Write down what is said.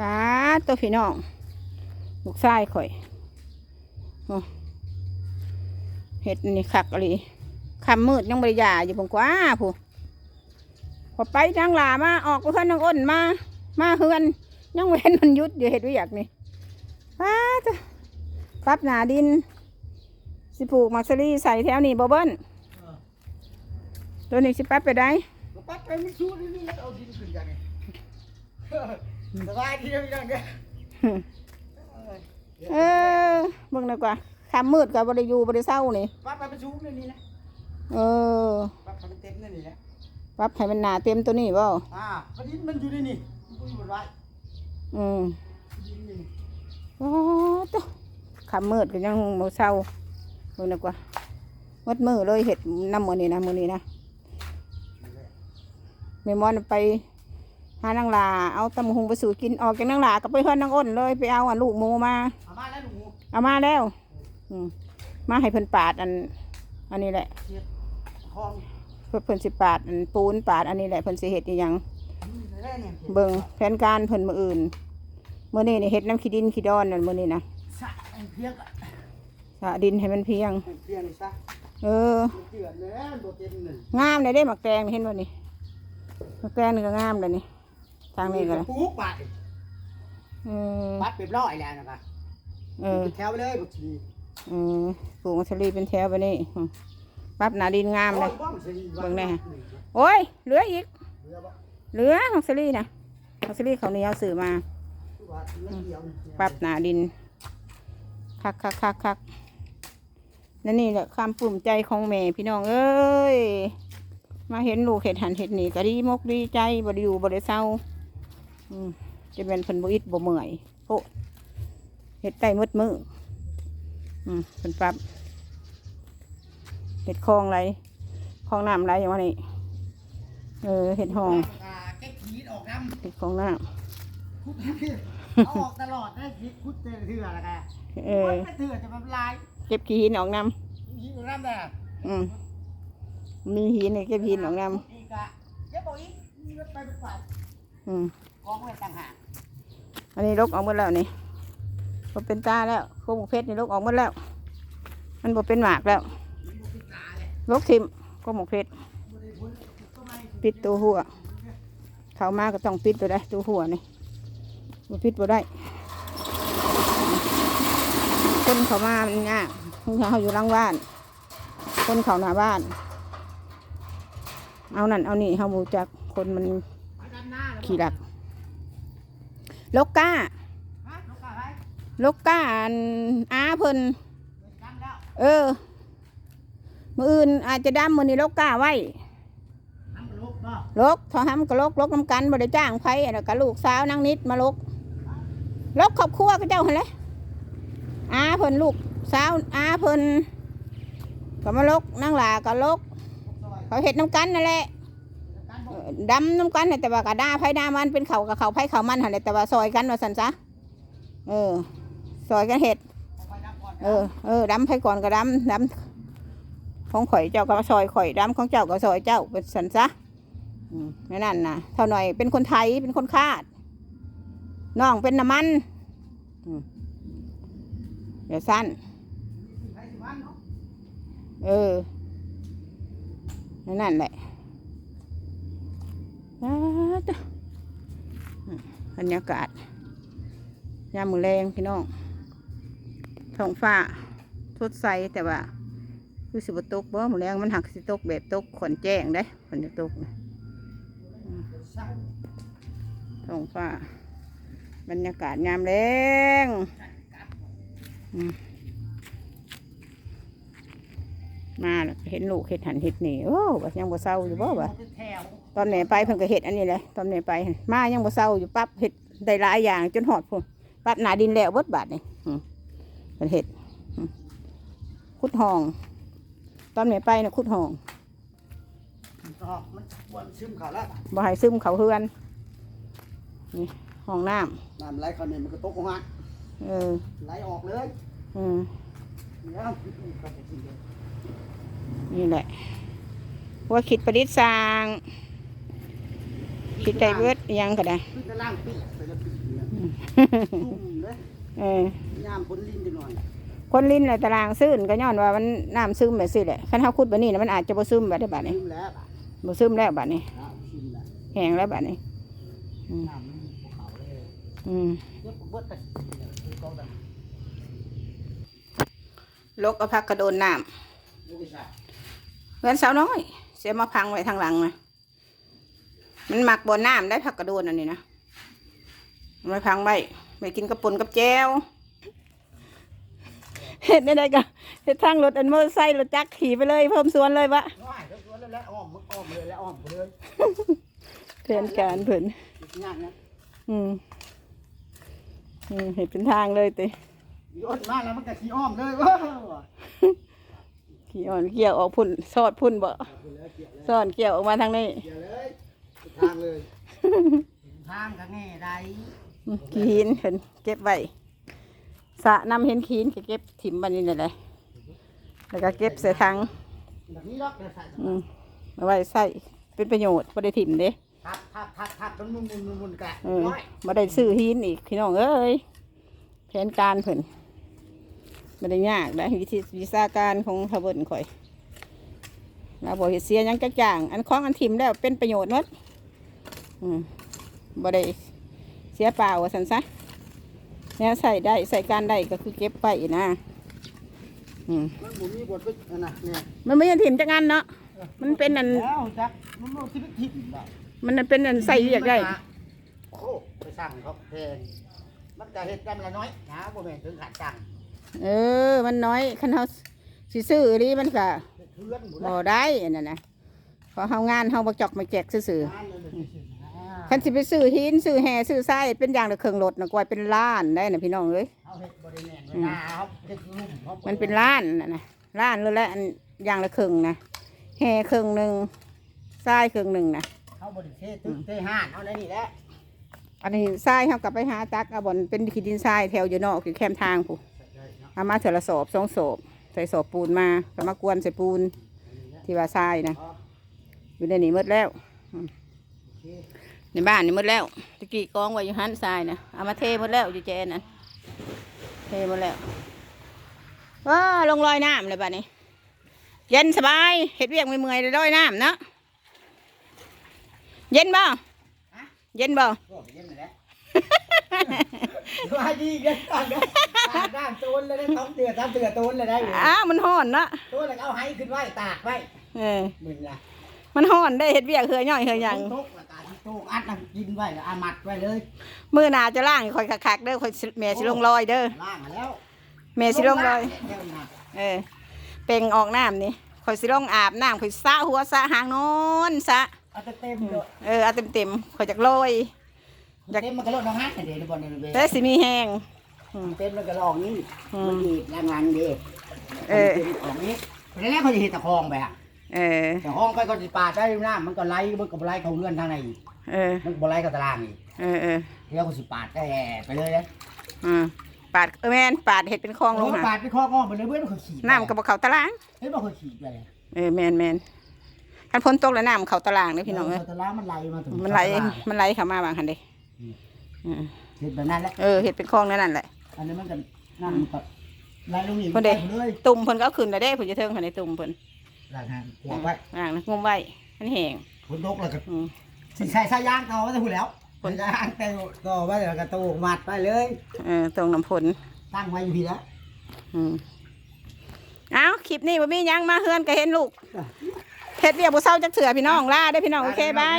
ป้าตัวพี่น้องลูกชายข่อยอเห็ดนี่คักอะไรคำมืดยังบริยาอยู่ผมกว่าผู้พอไปทางหลามาออกเพื่อนนางอ้นมา มาเฮือนยังเว้นมันยุดอยู่เห็ดวิอยากนี่ป้าจ้ะปรับหนาดิน สิปลูกมักซรี่ใส่แถวนี้บ่เบิ้ลตัวนี้สิปรับไปได้ปัดไปไม่ชู้นี่แล้วเอาดินขึ้นกันไง สบายดีนะพี่น้องเด้อเออเบิ่งดีกว่าคำมืดกับบริยูบริเศร้านี่ปัดไปไม่ชูนี่นี่นะเออปัดไปเต็มนี่นี่นะปรับให้มันหนาเต็มตัวนี้เปล่าอ่าพอดินมันอยู่นี่นี่มันอยู่บนไว้อืมดินนี่โอ้ตัวคำมืดก็ยังบ่เศร้าเบิ่งดีกว่าหมดมือเลยเห็ดน้ำมือนี่นะมือนี้นะแม่มอนไป หานางลาเอาตำบักหุงไปสู่กินออกจากนางลาก็ไปเพื่อนนางอ้นเลยไปเอาอันลูกหมูมาเอามาแล้วหนูเอามาแล้วอืมมาให้เพิ่นปาดอัน อันนี้แหละเสียดคลองเพิ่นเพิ่นสิปาดอันปูนปาดอันนี้แหละเพิ่นสิเฮ็ดอีหยังนี่แหละเนี่ยเบิ่งแผนการเพิ่นมื้ออื่นมื้อนี้นี่เฮ็ดน้ำขี้ดินขี้ดอนนั่นมื้อนี้นะสะไอ้เพียงอะสระดินให้มันเพียง ไอ้เพียงนี่ซะเออ มันเกลือนเลยนะตัวเต็มเลยงามเลยเด้หมักแตงนี่เห็นบ่นี่หมักแตงนี่ก็งามเลยนี่ ทางนี้ก็เลยปลูกปัดเออปัดเรียบร้อยแล้วนะครับเออแถวไปเลยบุตรีเอปลูกมัสลีเป็นแถวไปนี่ปรับหนาดินงามเลยเบิ่งแน่ฮะโอ้ยเหลืออีก เหลือบ่เหลือมัสลีนะมัสลีเขาเนียวซื้อมาว่อเดียวนี่ปรับหนาดิน คักคักคักคักนั่นนี่แหละความปลื้มใจของแม่พี่น้องเอ้ย มาเห็นลูกเห็ดหันเห็ดหนีก็ดีมกดีใจบริอยู่บริเศร้า จะเป็นเพิ่นบ่อิดบ่เมื่อยโพะเห็ดไก่มดมืออืมเพิ่นปรับเห็ดคลองไรคลองน้ำไรอย่างว่านี่เออเห็ดห้องอ่าแก้ขีดออกน้เห็ดคลองน้ำคุดเอาออกตลอดได้คิดคุดเตะเถื่อละกันำเออไม่เถื่อจะมันลายเก็บขี้หินออกน้ยิงออกน้ำได้ำอืมมีหินในเก็บหินออกน้อีกอะเดี๋ยวบอกอีกมีรถไปเป็นฝ่ายำอืม กองไว้ต่างหากอันนี้ลกออกหมดแล้วนี่บ่เป็นตาแล้วโคมเพชรนี่ลกออกหมดแล้ว มันบ่เป็นหมากแล้วมีบุกตาเลกทิมโคมเพชรบริพุนก็ไม่ปิดตัวหัว เขามาก็ต้องปิดตัวได้ตัวหัวนี่บ่ปิดบ่ได้ คนเขามามันยากเขาอยู่หลังบ้าน คนเขาหน้าบ้าน เอานั่นเอานี่เขาบูจักคนมันไปด้หลัก ลกก้าลูกกาไปลกก้าอันอาเพิ่นเออ มืออื่นอาจจะดำมือนี้ลกก้าไว้ลูกทอห้ำก็ลกลกน้ำกันบริจ้างไผแล้วก็ลูกสาวนางนิดมาลกลกครอบครัวก็เจ้าหันแหละอาเพิ่นลูกสาวอาเพิ่นก็มาลกนางหลาก็ลก เขาเห็ดน้ำกันนั่นแหละ ดำน้ำกันแต่ว่ากระด้าไผด้ามันเป็นเขากับเขาไผเขามันหันแต่ว่าซอยกันว่าสันซะเออซอยกันเห็ดเออเออดำไผก่อนก็ดำดำของข่อยเจ้าก็ซอยข่อยดำของเจ้าก็ซอยเจ้าเป็นสันซะอืมนั่นนะเท่าหน่อยเป็นคนไทยเป็นคนคาดน้องเป็นน้ำมันเดี๋ยวสั้นเออนั่นแหละ บรรยากาศยามมือแรงพี่น้องท้องฟ้าสดใสแต่ว่าคือสิบตกบ่มือแรงมันหักสิตกแบบตกขนแจ้งได้ขนจะตกนะเศร้าท้องฟ้า บรรยากาศยามแรงอืม มาแล้วเห็นลูกเห็ดหันเห็ดหนีโอ้ว่ายังบ่เศร้าอยู่บ่วะเป็นแถวตอนแม่ไปเพิ่นก็เห็ดอันนี้เลยตอนแม่ไป มายังบ่เศร้าอยู่ปั๊บเห็ดได้หลายอย่างจนหอดพุ่นปั๊บหนาดินแล้วเบิดบาดนี่อืมเป็นเห็ดอืมขุดห้อง ตอนแม่ไปน่ะขุดห้องก็มันบวนซึมเขาแล้วบ่ให้ซึมเขาเฮือนนี่ห้องน้ำน้ำไหลเขาเนี่ยมันก็ตกลงมาเออไหลออกเลยอืมเดี๋ยวก็จะกิ นเลยนี่แหละ ว่าคิดประดิษฐ์สร้าง คิดได้เบิดอิหยังก็ได้ขึ้นด้านล่างปีกไปแล้วปีกเนี่ยอืมชุ่มเลยเออยามพ้นลิ้นจังหน่อยคนลิ้นในตารางซึนก็ย้อนว่ามันน้ำซึมแบบสิแหละคันเฮาขุดแบบนี้นะมันอาจจะบ่ซึมแบบได้บัดนี้ชุ่มแล้วอะบ่ซึมแล้วบัดนี้อะชุ่มแล้วแห้งแล้วบัดนี้น้ำมันภูเขาเลยอืมเก็บเบิดแต่คือเขาดังลกเอาพักกระโดนน้ำลูกอีสาน เงินสาวน้อย เสียมาพังไว้ทางหลังนะมันหมักบนน้ำได้ผักกระโดนอันนี้นะเอามาพังไว้ไปกินกระปุนกับแจวเห็ดได้ไดก็เห็ดทางรถอันมอเตอร์ไซค์รถจักรขี่ไปเลย เพิ่มสวนเลยวะน้อยแล้วแล้วแล้วอ้อมอ้อมเลยแล้วอ้อมไปเลยเพื่อนการเพื่อนงานนะอืมอืมเห็ดเป็นทางเลยติยอดมาแล้วมันก็ขี้อ้อมเลยว้าว ขี่อ่อนเกี่ยวออกพุ่นซอดพุ่นบ่ไปเลยเกี่ยวเลยซ่อนเกี่ยวออกมาทางนี้เกี่ยวเลยทางเลยทางก็แง่ได้อืมขีหินเพิ่นเก็บไว้สระน้ำเห็นขีหินก็เก็บถิ่มบันนี้นั่นแหละแล้วก็เก็บใส่ถังแบบนี้ดอกเดี๋ยวใส่อืมเอาไว้ใส่เป็นประโยชน์บ่ได้ถิ่มเด้ทับทับทับทับมันมุนมุนมุนมุนกะเออน้อยบ่ได้ซื้อหินอีกพี่น้องเอ้ยแผนการเพิ่น บ่ได้ยากได้วิธีวิชาการของทะเบิ่นข่อยเราบ่เฮ็ดเสียหยังจักอย่าง อันของอันถิ่มแล้วเป็นประโยชน์หมดอืมบ่ได้เสียเปล่าว่าซั่นซะแนวใส่ได้ใส่การได้ก็คือเก็บไปนะอืมมันบ่มีบทไปอันน่ะเนี่ยมันไม่ใช่ถิ่มจักอันเนาะมันเป็นอันแล้วจักมันบ่ที่ทิพย์บ่มันเป็นอันใส่เรียกได้โอ้ไปสั่งเขาแพงมันก็เฮ็ดกันละน้อยนะบ่แม่นถึงขาดจัง เออ มันน้อยคันเฮาสิซื้ออีหลีมันก็เฮ็ดเพื่อนบ่บ่ได้ได้อันนั้นนะเพอเฮางานเฮาบ่จอกมาแจกซื่องานเลยเลยๆคันสิไปซื้อหินซื้อแห่ซื้อทรายเป็นอย่างละเครื่องรถน่ะกว่าเป็นล้านได้น่ะพี่น้องเอ้ยเฮาเฮ็ดบ่ได้แม่นเวลาเฮาเฮ็ดลุ่มเฮาบ่มันเป็นล้านน่ะนะล้านเลยแหละอันอย่างละครึ่งนะแห่ครึ่งหนึงทรายครึ่งหนึงนะเฮาบ่ได้เทตึกเทห้านเฮาได้นี่แหละอันนี้ทรายเฮากลับไปหาตักเอาบ่อนเป็นขี้ดินทรายแถวอยู่นอกอยู่แคมทางผู้ เอามาเถอะละสอบสองสอบใส่สอบปูนมาก็มากวนใส่ปูนที่ว่าทรายนะอยู่ในนี้หมดแล้วอืมในบ้านนี่หมดแล้วตะกี้กองไว้อยู่หันทรายนะเอามาเทหมดแล้วอยู่เจนนะเทหมดแล้วว้าลงลอยน้ำเลยบ้านนี้ เย็นสบายเห็ดเวียกไม่เมื่อยๆลอยน้ำเนาะเย็นบ่เย็นบ่โอ้เย็นนั่นแหละว่าดีกันก่อนเด้อตากด้านโตน เลยได้ต้องเตือตามเตือโตนเลยได้อยู่อ้าวมันห่อนเนาะโตนแล้วก็เอาให้ขึ้นไว้ตากไว้เออมึงล่ะมันห่อนได้เห็ดเวียกเหือย่อยเหือหยังทุกแล้วก็ที่โตกอัดน้ำกินไว้แล้วอามัดไว้เลย มือหนาจะล่างคอยคักๆเด้อคอยสิแม่สิลงลอยเด้อล่างมาแล้วแม่สิลงลอยเดี๋วนะเออเป่งออกน้ำนี่คอยสิลงอาบน้ำคอยสระหัวสระหางโนอนสระเอาแต่เต็มเลยเออเอาเต็มๆคอยจากลอยอยากเต็มมันก็ลดน้องฮักเดี๋ยวในบอลในเวแต่สิมีแห้ง เต็มมันก็ลองนี่อืมมันดีแรงงานดีเออออกนี้แล้วแล้วเขาจะเห็นตะคองไปอะเออแต่ห้องไปก็จะปาดได้น้ำมันก็ไหลมันก็ไหลเข้าเงื่อนทางในอีกเออมันก็ไหลเข้าตารางอีกเออเออเดี๋ยวก็สิปาดได้ไปเลยนะอืมปาดเออแม่นปาดเห็ดเป็นคลองลงโอ้หาปาดไปคลองอ้อมไปเลยเว้ยมันก็ขี่น้ำกับเขาตารางเฮ้ยมันก็ขี่ไปเลยเออแม่นแม่นคันพ้นตกแล้วน้ำเขาตารางเด้อพี่น้องเอ้ยตารางมันไหลมาถึงมันไหลมันไหลเข้ามาบางคันเด้อืมเห็นแบบนั้นแหละเออเห็ดเป็นคลองนั่นนั่นแหละ อันนี้มันก็นั่นมันก็ไหลลงนี่คนเด็กเลยตุ่มเพิ่นก็เอาขึ้นแล้วเด้เพิ่นจะเทิงเพิ่นในตุ่มเพิ่นไหลฮะหัวไว้อ่างนะงมไว้มันแห้งฝนตกแล้วก็อืม สิใส่สายยางต่อไว้จะพูดแล้วฝน สายยางแต่ต่อไว้แล้วก็ตูกมัดไปเลย เออตรงน้ำฝนตั้งไว้อยู่พี่แล้ว อืมเอาคลิปนี้บ่มีหยังมาเฮือนก็เห็นลูกเฮ็ดเรียกบ่เศร้าจักเถื่อพี่น้องลาได้อพี่น้องโอเคบาย